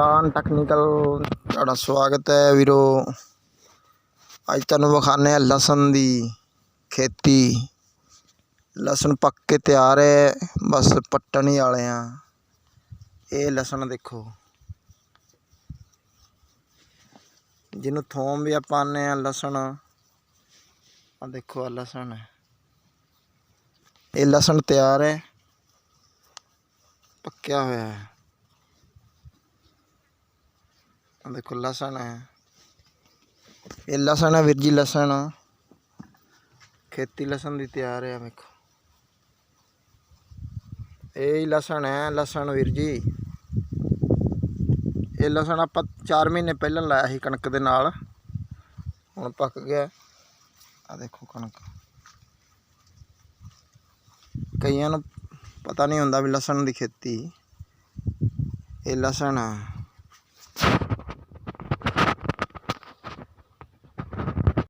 ਕਿਸਾਨ ਟੈਕਨੀਕਲ ਤੁਹਾਡਾ ਸਵਾਗਤ ਹੈ ਵੀਰੋ। ਅੱਜ ਤੁਹਾਨੂੰ ਵਿਖਾਣੇ ਆ ਲਸਣ ਦੀ ਖੇਤੀ। ਲਸਣ ਪੱਕ ਕੇ ਤਿਆਰ ਹੈ, ਬਸ ਪੱਟਣ ਹੀ ਵਾਲੇ ਆ ਇਹ ਲਸਣ ਦੇਖੋ। ਜਿਹਨੂੰ ਥੋਮ ਵੀ ਆਪਾਂ ਆਨੇ ਆ ਲਸਣ। ਆ ਦੇਖੋ ਆ ਲਸਣ ਹੈ। ਇਹ ਲਸਣ ਤਿਆਰ ਹੈ। ਪੱਕਿਆ ਹੋਇਆ ਹੈ। ਆ ਦੇਖੋ, ਲਸਣ ਹੈ। ਇਹ ਲਸਣ ਹੈ ਵੀਰ ਜੀ, ਲਸਣ। ਖੇਤੀ ਲਸਣ ਦੀ ਤਿਆਰ ਹੈ ਵੇਖੋ। ਇਹ ਹੀ ਲਸਣ ਹੈ, ਲਸਣ ਵੀਰ ਜੀ। ਇਹ ਲਸਣ ਆਪਾਂ 4 ਮਹੀਨੇ ਪਹਿਲਾਂ ਲਾਇਆ ਸੀ ਕਣਕ ਦੇ ਨਾਲ। ਹੁਣ ਪੱਕ ਗਿਆ। ਆ ਦੇਖੋ ਕਣਕ। ਕਈਆਂ ਨੂੰ ਪਤਾ ਨਹੀਂ ਹੁੰਦਾ ਵੀ ਲਸਣ ਦੀ ਖੇਤੀ। ਇਹ ਲਸਣ ਆ